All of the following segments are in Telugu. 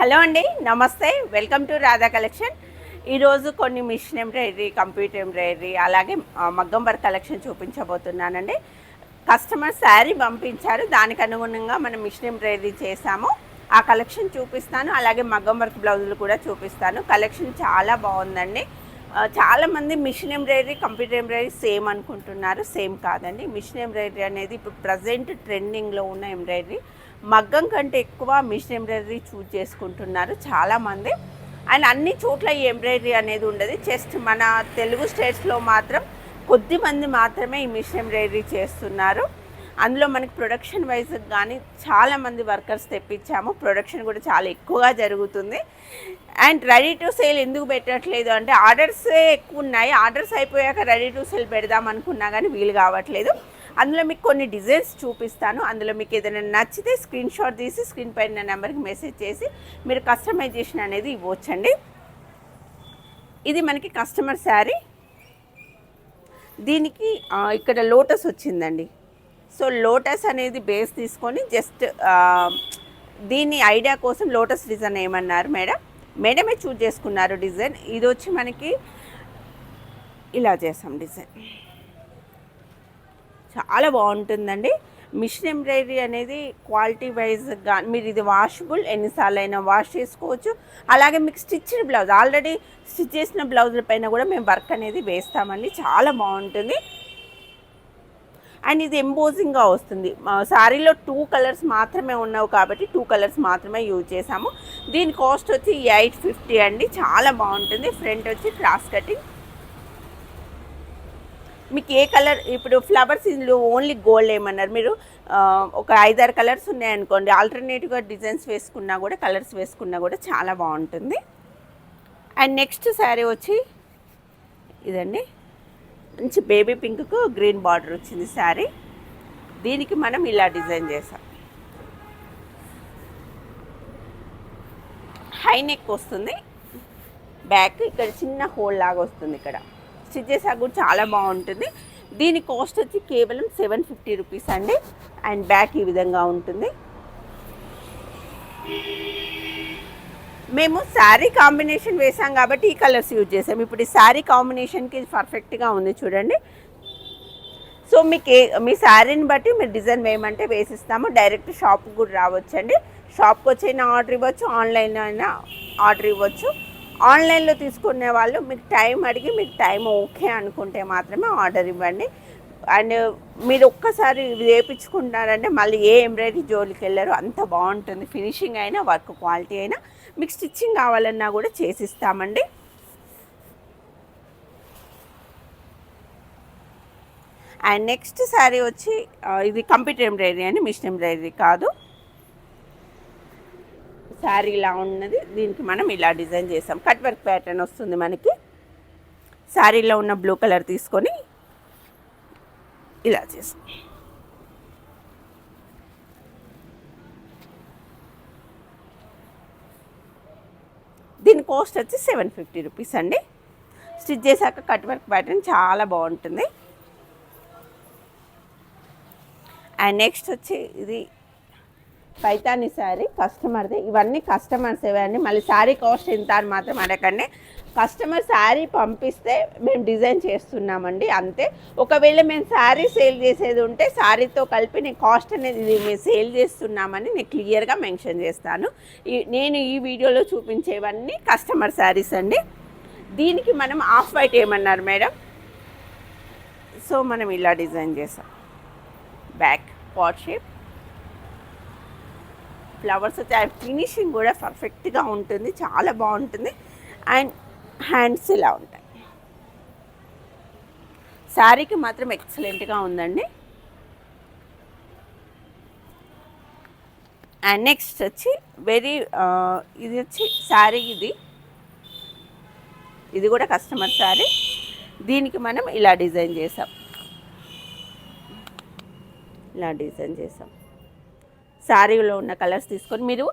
హలో అండి నమస్తే. Welcome to Radha collection. ఈరోజు కొన్ని మిషన్ ఎంబ్రాయిడరీ కంప్యూటర్ ఎంబ్రాయిడరీ అలాగే మగ్గం వర్క్ కలెక్షన్ చూపించబోతున్నానండి. కస్టమర్ శారీ పంపించారు. దానికి అనుగుణంగా మనం మిషన్ ఎంబ్రాయిడరీ చేసాము ఆ కలెక్షన్ చూపిస్తాను. అలాగే మగ్గం వర్క్ బ్లౌజులు కూడా చూపిస్తాను. కలెక్షన్ చాలా బాగుందండి. చాలామంది machine embroidery computer embroidery same అనుకుంటున్నారు. సేమ్ కాదండి. మిషన్ ఎంబ్రాయిడరీ అనేది ఇప్పుడు ప్రజెంట్ ట్రెండింగ్లో ఉన్న ఎంబ్రాయిడరీ. మగ్గం కంటే ఎక్కువ మిషన్ ఎంబ్రాయిడరీ చూజ్ చేసుకుంటున్నారు చాలామంది అండ్ అన్ని చోట్ల ఈ ఎంబ్రాయిడరీ అనేది ఉండదు. జస్ట్ మన తెలుగు స్టేట్స్లో మాత్రం కొద్ది మంది మాత్రమే ఈ మిషన్ ఎంబ్రాయిడరీ చేస్తున్నారు. అందులో మనకి ప్రొడక్షన్ వైజ్ కానీ చాలామంది వర్కర్స్ తెప్పించాము. ప్రొడక్షన్ కూడా చాలా ఎక్కువగా జరుగుతుంది. అండ్ రెడీ టు సేల్ ఎందుకు పెట్టట్లేదు అంటే ఆర్డర్సే ఎక్కువ ఉన్నాయి. ఆర్డర్స్ అయిపోయాక రెడీ టు సేల్ పెడదాం అనుకున్నా కానీ వీలు కావట్లేదు. అందులో మీకు కొన్ని డిజైన్స్ చూపిస్తాను. అందులో మీకు ఏదైనా నచ్చితే స్క్రీన్ షాట్ తీసి స్క్రీన్ పైన నెంబర్కి మెసేజ్ చేసి మీరు కస్టమైజేషన్ అనేది ఇవ్వచ్చండి. ఇది మనకి కస్టమర్ శారీ దీనికి ఇక్కడ లోటస్ వచ్చిందండి. సో లోటస్ అనేది బేస్ తీసుకొని జస్ట్ దీని ఐడియా కోసం లోటస్ డిజైన్ ఏమన్నారు మేడం? మేడమే చూజ్ చేసుకున్నారు డిజైన్. ఇది వచ్చి మనకి ఇలా చేసాం డిజైన్. చాలా బాగుంటుందండి. మిషన్ ఎంబ్రాయిడరీ అనేది క్వాలిటీ వైజ్గా మీరు ఇది వాషబుల్ ఎన్నిసార్లు అయినా వాష్ చేసుకోవచ్చు. అలాగే మీకు స్టిచ్డ్ బ్లౌజ్ ఆల్రెడీ స్టిచ్ చేసిన బ్లౌజుల పైన కూడా మేము వర్క్ అనేది వేస్తామండి. చాలా బాగుంటుంది. అండ్ ఇది ఎంబోజింగ్గా వస్తుంది. మా శారీలో టూ కలర్స్ మాత్రమే ఉన్నావు కాబట్టి టూ కలర్స్ మాత్రమే యూజ్ చేసాము దీని కాస్ట్ వచ్చి ఎయిట్ ఫిఫ్టీ అండి. చాలా బాగుంటుంది. ఫ్రంట్ వచ్చి క్రాస్ కటింగ్. మీకు ఏ కలర్? ఇప్పుడు ఫ్లవర్స్ ఇందులో ఓన్లీ గోల్డ్ ఏమన్నారు మీరు? ఒక ఐదారు కలర్స్ ఉన్నాయనుకోండి ఆల్టర్నేటివ్గా డిజైన్స్ వేసుకున్నా కూడా కలర్స్ వేసుకున్నా కూడా చాలా బాగుంటుంది. అండ్ నెక్స్ట్ శారీ వచ్చి ఇదండి. మంచి బేబీ పింక్కు గ్రీన్ బార్డర్ వచ్చింది శారీ. దీనికి మనం ఇలా డిజైన్ చేసాం. హై నెక్ వస్తుంది. బ్యాక్ ఇక్కడ చిన్న హోల్ లాగా వస్తుంది ఇక్కడ. స్టిచ్ చేసాక కూడా చాలా బాగుంటుంది. దీని కాస్ట్ వచ్చి కేవలం సెవెన్ ఫిఫ్టీ రూపీస్ అండి. అండ్ బ్యాక్ ఈ విధంగా ఉంటుంది. మేము శారీ కాంబినేషన్ వేసాం కాబట్టి ఈ కలర్స్ యూజ్ చేసాం ఇప్పుడు ఈ శారీ కాంబినేషన్కి పర్ఫెక్ట్గా ఉంది చూడండి. సో మీకు ఏ మీ శారీని బట్టి మీరు డిజైన్ వేయమంటే వేసిస్తాము. డైరెక్ట్ షాప్కి కూడా రావచ్చండి. షాప్కి వచ్చి అయినా ఆర్డర్ ఇవ్వచ్చు ఆన్లైన్లో అయినా ఆర్డర్ ఇవ్వచ్చు. ఆన్లైన్లో తీసుకునే వాళ్ళు మీకు టైం అడిగి మీకు టైం ఓకే అనుకుంటే మాత్రమే ఆర్డర్ ఇవ్వండి. అండ్ మీరు ఒక్కసారి వేయించుకుంటారంటే మళ్ళీ ఏ ఎంబ్రాయిడరీ జోలికి వెళ్ళారో అంత బాగుంటుంది. ఫినిషింగ్ అయినా వర్క్ క్వాలిటీ అయినా మీకు స్టిచ్చింగ్ కావాలన్నా కూడా చేసిస్తామండి. అండ్ నెక్స్ట్ శారీ వచ్చి ఇది కంప్యూటర్ ఎంబ్రాయిడరీ అని మిషన్ ఎంబ్రాయిడరీ కాదు. శారీ ఇలా ఉన్నది దీనికి మనం ఇలా డిజైన్ చేసాం. కట్ వర్క్ ప్యాటర్న్ వస్తుంది మనకి. శారీలో ఉన్న బ్లూ కలర్ తీసుకొని ఇలా చేసాం దీని కాస్ట్ వచ్చి సెవెన్ ఫిఫ్టీ రూపీస్ అండి. స్టిచ్ చేశాక కట్ వర్క్ ప్యాటర్న్ చాలా బాగుంటుంది. అండ్ నెక్స్ట్ వచ్చి ఇది పైతాని శారీ కస్టమర్ది ఇవన్నీ కస్టమర్స్ ఇవన్నీ మళ్ళీ శారీ కాస్ట్ ఇంత అని మాత్రం అడగండి. కస్టమర్ శారీ పంపిస్తే మేము డిజైన్ చేస్తున్నామండి అంతే. ఒకవేళ మేము శారీ సేల్ చేసేది ఉంటే శారీతో కలిపి నేను కాస్ట్ అనేది మేము సేల్ చేస్తున్నామని నేను క్లియర్గా మెన్షన్ చేస్తాను. ఈ నేను ఈ వీడియోలో చూపించేవన్నీ కస్టమర్ శారీస్ అండి. దీనికి మనం ఆఫ్ వైట్ ఏమన్నారు మేడం? సో మనం ఇలా డిజైన్ చేసాం. Back pot shape. ఫ్లవర్స్ వచ్చి ఫినిషింగ్ కూడా పర్ఫెక్ట్గా ఉంటుంది చాలా బాగుంటుంది. అండ్ హ్యాండ్స్ ఇలా ఉంటాయి. శారీకి మాత్రం ఎక్సలెంట్గా ఉందండి. అండ్ నెక్స్ట్ వచ్చి వెరీ ఇది వచ్చి శారీ ఇది. ఇది కూడా కస్టమర్ శారీ దీనికి మనం ఇలా డిజైన్ చేసాం. ఇలా డిజైన్ చేసాం. శారీలో ఉన్న కలర్స్ తీసుకొని మీరు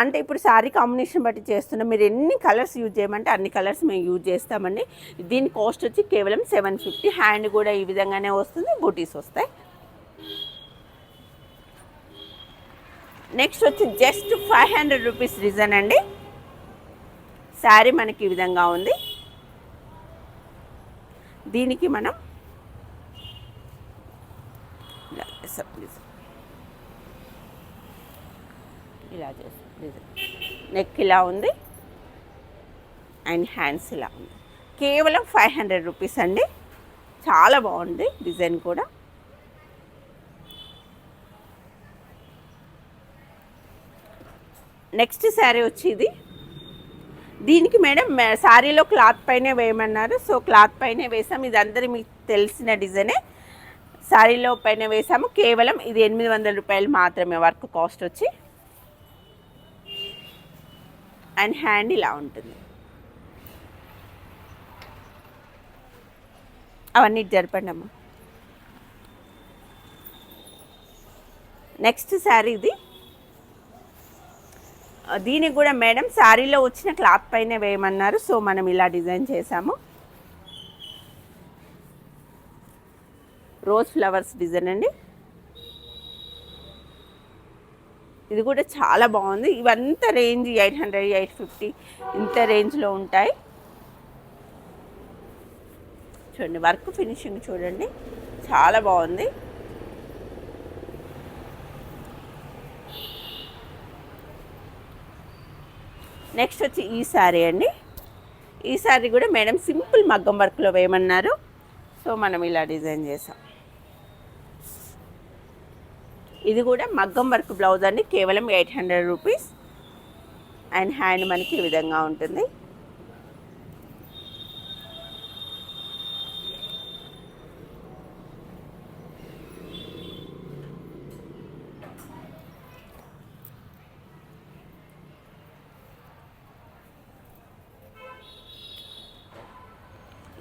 అంటే ఇప్పుడు శారీ కాంబినేషన్ బట్టి చేస్తున్నాం మీరు ఎన్ని కలర్స్ యూజ్ చేయమంటే అన్ని కలర్స్ మేము యూజ్ చేస్తామండి. దీని కాస్ట్ వచ్చి కేవలం సెవెన్ ఫిఫ్టీ. హ్యాండ్ కూడా ఈ విధంగానే వస్తుంది బూటీస్ వస్తాయి. నెక్స్ట్ వచ్చి just five hundred rupees reason అండి. శారీ మనకి ఈ విధంగా ఉంది. దీనికి మనం ఇలా చేస్తాం ఇలా చేస్తాం. నెక్ ఇలా ఉంది. అండ్ హ్యాండ్స్ ఇలా ఉంది. కేవలం ఫైవ్ హండ్రెడ్ రూపీస్ అండి. చాలా బాగుంది డిజైన్ కూడా. నెక్స్ట్ శారీ వచ్చేది. దీనికి మేడం శారీలో క్లాత్ పైనే వేయమన్నారు. సో క్లాత్ పైనే వేసాం. ఇది అందరి మీకు తెలిసిన డిజైనే శారీలో పైన వేసాము. కేవలం ఇది ఎనిమిది వందల రూపాయలు మాత్రమే వర్క్ కాస్ట్ వచ్చి. అండ్ హ్యాండ్ ఇలా ఉంటుంది. అవన్నీ జరపండి అమ్మా. నెక్స్ట్ శారీ ఇది. దీనికి కూడా మేడం శారీలో వచ్చిన క్లాత్ పైన వేయమన్నారు సో మనం ఇలా డిజైన్ చేసాము రోజ్ ఫ్లవర్స్ డిజైన్ అండి. ఇది కూడా చాలా బాగుంది. ఇవంతా range eight hundred eight fifty ఇంత రేంజ్లో ఉంటాయి. చూడండి వర్క్ ఫినిషింగ్ చూడండి చాలా బాగుంది. నెక్స్ట్ వచ్చి ఈ శారీ అండి. ఈ శారీ కూడా మేడం సింపుల్ మగ్గం వర్క్లో వేయమన్నారు. సో మనం ఇలా డిజైన్ చేసాం. ఇది కూడా మగ్గం వర్క్ బ్లౌజ్ అండి. కేవలం eight hundred rupees. And hand మనకి ఈ విధంగా ఉంటుంది.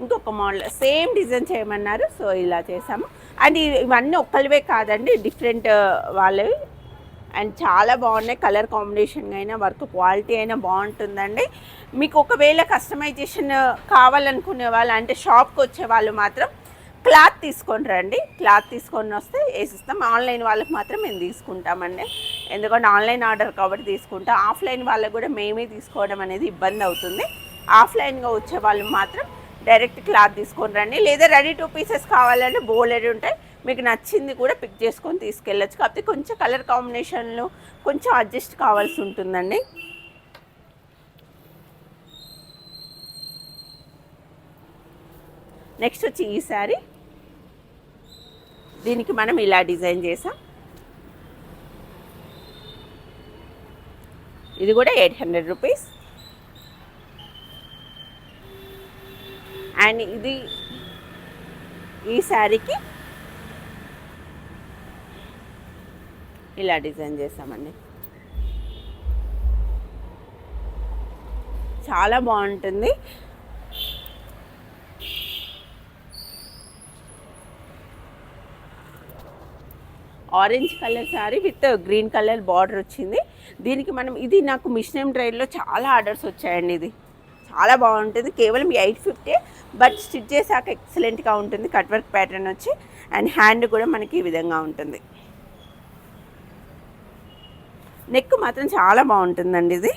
ఇంకొక మోడల్ సేమ్ డిజైన్ చేయమన్నారు. సో ఇలా చేసాము. అండ్ ఇవన్నీ ఒక్కరివే కాదండి డిఫరెంట్ వాళ్ళవి. అండ్ చాలా బాగున్నాయి కలర్ కాంబినేషన్ అయినా వర్క్ క్వాలిటీ అయినా బాగుంటుందండి. మీకు ఒకవేళ కస్టమైజేషన్ కావాలనుకునే వాళ్ళు అంటే షాప్కి వచ్చే వాళ్ళు మాత్రం క్లాత్ తీసుకొని రండి. క్లాత్ తీసుకొని వస్తే వేసిస్తాం. ఆన్లైన్ వాళ్ళకి మాత్రం మేము తీసుకుంటామండి. ఎందుకంటే ఆన్లైన్ ఆర్డర్ కాబట్టి తీసుకుంటాం. ఆఫ్లైన్ వాళ్ళకి కూడా మేమే తీసుకోవడం అనేది ఇబ్బంది అవుతుంది. ఆఫ్లైన్గా వచ్చే వాళ్ళు మాత్రం డైరెక్ట్ క్లాత్ తీసుకొని రండి. లేదా రెడీ టూ పీసెస్ కావాలంటే బోలెడ్ ఉంటాయి. మీకు నచ్చింది కూడా పిక్ చేసుకొని తీసుకెళ్ళచ్చు. కాకపోతే కొంచెం కలర్ కాంబినేషన్లో కొంచెం అడ్జస్ట్ కావాల్సి ఉంటుందండి. నెక్స్ట్ వచ్చి ఈ శారీ. దీనికి మనం ఇలా డిజైన్ చేసాం. ఇది కూడా ఎయిట్ హండ్రెడ్ రూపీస్. అండ్ ఇది ఈ శారీకి ఇలా డిజైన్ చేసామండి. చాలా బాగుంటుంది. Orange colour sari with green colour border వచ్చింది. దీనికి మనం ఇది నాకు మిషన్ డ్రైవ్లో చాలా ఆర్డర్స్ వచ్చాయండి ఇది. చాలా బాగుంటుంది. కేవలం ఎయిట్ ఫిఫ్టీ బట్ స్టిచ్ చేశాక ఎక్సలెంట్గా ఉంటుంది. కట్ వర్క్ ప్యాటర్న్ వచ్చి అండ్ హ్యాండ్ కూడా మనకి ఈ విధంగా ఉంటుంది. నెక్ మాత్రం చాలా బాగుంటుందండి ఇది.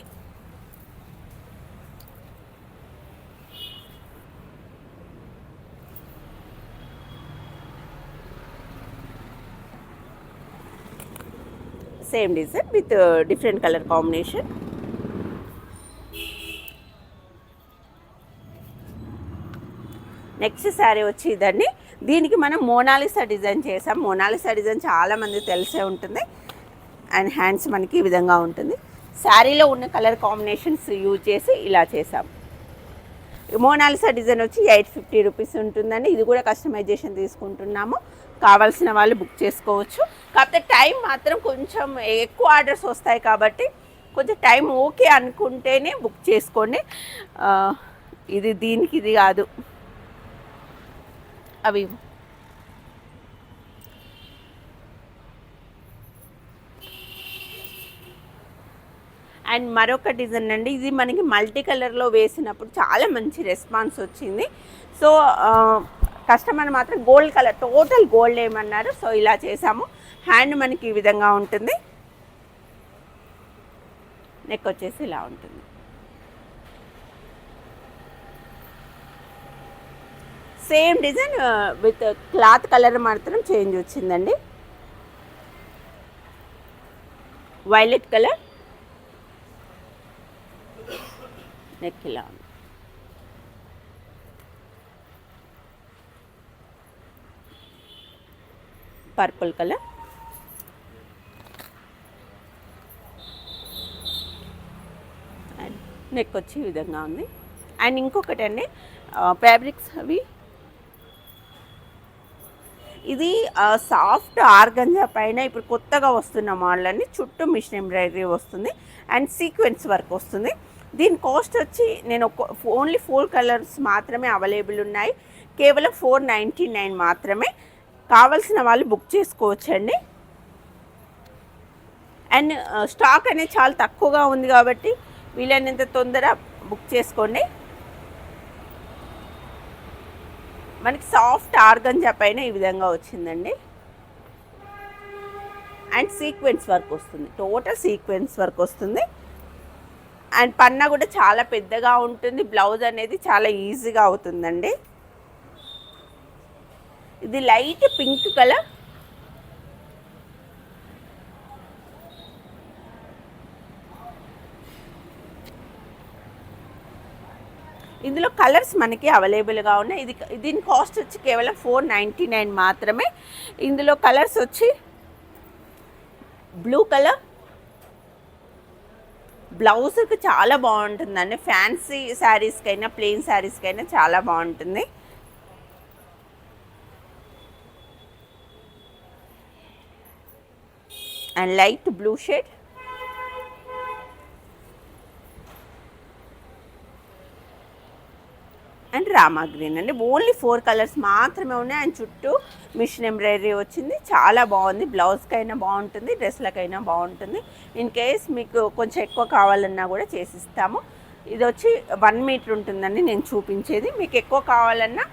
Same design with different colour combination next sari వచ్చి ఇదండి. దీనికి మనం మోనాలిసా డిజైన్ చేసాం మోనాలిసా డిజైన్ చాలామంది తెలిసే ఉంటుంది. అండ్ హ్యాండ్స్ మనకి ఈ విధంగా ఉంటుంది. శారీలో ఉన్న కలర్ కాంబినేషన్స్ యూజ్ చేసి ఇలా చేసాం మోనాలిసా డిజైన్ వచ్చి ఎయిట్ ఫిఫ్టీ రూపీస్ ఉంటుందండి. ఇది కూడా కస్టమైజేషన్ తీసుకుంటున్నాము. కావాల్సిన వాళ్ళు బుక్ చేసుకోవచ్చు. కాకపోతే టైం మాత్రం కొంచెం ఎక్కువ ఆర్డర్స్ వస్తాయి కాబట్టి కొంచెం టైం ఓకే అనుకుంటేనే బుక్ చేసుకోండి. ఇది దీనికి ఇది కాదు. అవి అండ్ మరొక డిజైన్ అండి. ఇది మనకి మల్టీ కలర్లో వేసినప్పుడు చాలా మంచి రెస్పాన్స్ వచ్చింది. సో కస్టమర్ మాత్రం గోల్డ్ కలర్ టోటల్ గోల్డ్ ఏమన్నారు. సో ఇలా చేసాము. హ్యాండ్ మనకి ఈ విధంగా ఉంటుంది. నెక్ వచ్చేసి ఇలా ఉంటుంది. Same design with cloth colour మాత్రం చేంజ్ వచ్చిందండి. వైలెట్ కలర్ నెక్ ఇలా ఉంది. పర్పుల్ కలర్ అండ్ నెక్ వచ్చి ఈ విధంగా ఉంది. అండ్ ఇంకొకటి అండి ఫ్యాబ్రిక్స్ అవి ఇది సాఫ్ట్ ఆర్గంజా పైన ఇప్పుడు కొత్తగా వస్తున్న మోడల్ అండి చుట్టూ మిషన్ ఎంబ్రాయిడరీ వస్తుంది అండ్ సీక్వెన్స్ వర్క్ వస్తుంది. దీని కాస్ట్ వచ్చి నేను ఒక ఓన్లీ ఫోర్ కలర్స్ మాత్రమే అవైలబుల్ ఉన్నాయి. కేవలం ఫోర్ నైంటీ నైన్ మాత్రమే. కావలసిన వాళ్ళు బుక్ చేసుకోవచ్చండి. అండ్ స్టాక్ అనేది చాలా తక్కువగా ఉంది కాబట్టి వీలైనంత తొందర బుక్ చేసుకోండి. మనకి సాఫ్ట్ ఆర్గంజా పైన ఈ విధంగా వచ్చిందండి. అండ్ సీక్వెన్స్ వర్క్ వస్తుంది. టోటల్ సీక్వెన్స్ వర్క్ వస్తుంది. అండ్ పన్నా కూడా చాలా పెద్దగా ఉంటుంది. బ్లౌజ్ అనేది చాలా ఈజీగా అవుతుందండి. ఇది లైట్ పింక్ కలర్ ఇందులో కలర్స్ మనకి అవైలబుల్గా ఉన్నాయి. ఇది దీని కాస్ట్ వచ్చి కేవలం ఫోర్ నైంటీ నైన్ మాత్రమే. ఇందులో కలర్స్ వచ్చి బ్లూ కలర్ బ్లౌజ్కి చాలా బాగుంటుందండి. ఫ్యాన్సీ శారీస్కైనా ప్లెయిన్ శారీస్కైనా చాలా బాగుంటుంది. And light blue shade. And Rama green అండి. ఓన్లీ ఫోర్ కలర్స్ మాత్రమే ఉన్నాయి. అండ్ చుట్టూ మిషన్ ఎంబ్రాయిడరీ వచ్చింది. చాలా బాగుంది. బ్లౌజ్కైనా బాగుంటుంది. డ్రెస్లకైనా బాగుంటుంది. ఇన్ కేస్ మీకు కొంచెం ఎక్కువ కావాలన్నా కూడా చేసిస్తాము. ఇది వచ్చి వన్ మీటర్ ఉంటుందండి. నేను చూపించేది. మీకు ఎక్కువ కావాలన్నా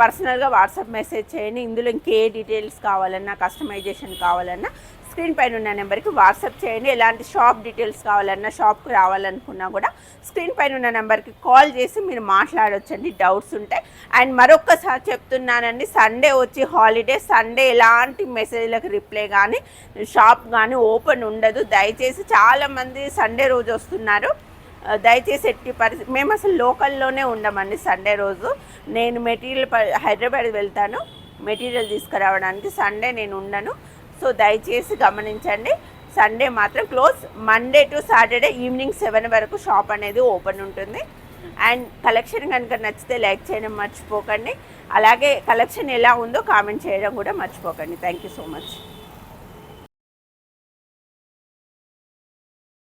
పర్సనల్గా వాట్సాప్ మెసేజ్ చేయండి. ఇందులో ఇంకే డీటెయిల్స్ కావాలన్నా కస్టమైజేషన్ కావాలన్నా స్క్రీన్ పైన ఉన్న నెంబర్కి వాట్సాప్ చేయండి. ఎలాంటి షాప్ డీటెయిల్స్ కావాలన్నా షాప్కి రావాలనుకున్నా కూడా స్క్రీన్ పైన ఉన్న నెంబర్కి కాల్ చేసి మీరు మాట్లాడొచ్చండి. డౌట్స్ ఉంటాయి. అండ్ మరొక్కసారి చెప్తున్నానండి సండే వచ్చి హాలిడే సండే ఎలాంటి మెసేజ్లకు రిప్లై కానీ షాప్ కానీ ఓపెన్ ఉండదు. దయచేసి చాలామంది సండే రోజు వస్తున్నారు. దయచేసి ఎట్టి పరిస్థితి మేము అసలు లోకల్లోనే ఉండమండి సండే రోజు. నేను మెటీరియల్ ప- హైదరాబాద్ వెళ్తాను. మెటీరియల్ తీసుకురావడానికి సండే నేను ఉండను. సో దయచేసి గమనించండి. సండే మాత్రం close Monday to Saturday evening seven వరకు షాప్ అనేది ఓపెన్ ఉంటుంది. అండ్ కలెక్షన్ కనుక నచ్చితే లైక్ చేయడం మర్చిపోకండి. అలాగే కలెక్షన్ ఎలా ఉందో కామెంట్ చేయడం కూడా మర్చిపోకండి. Thank you so much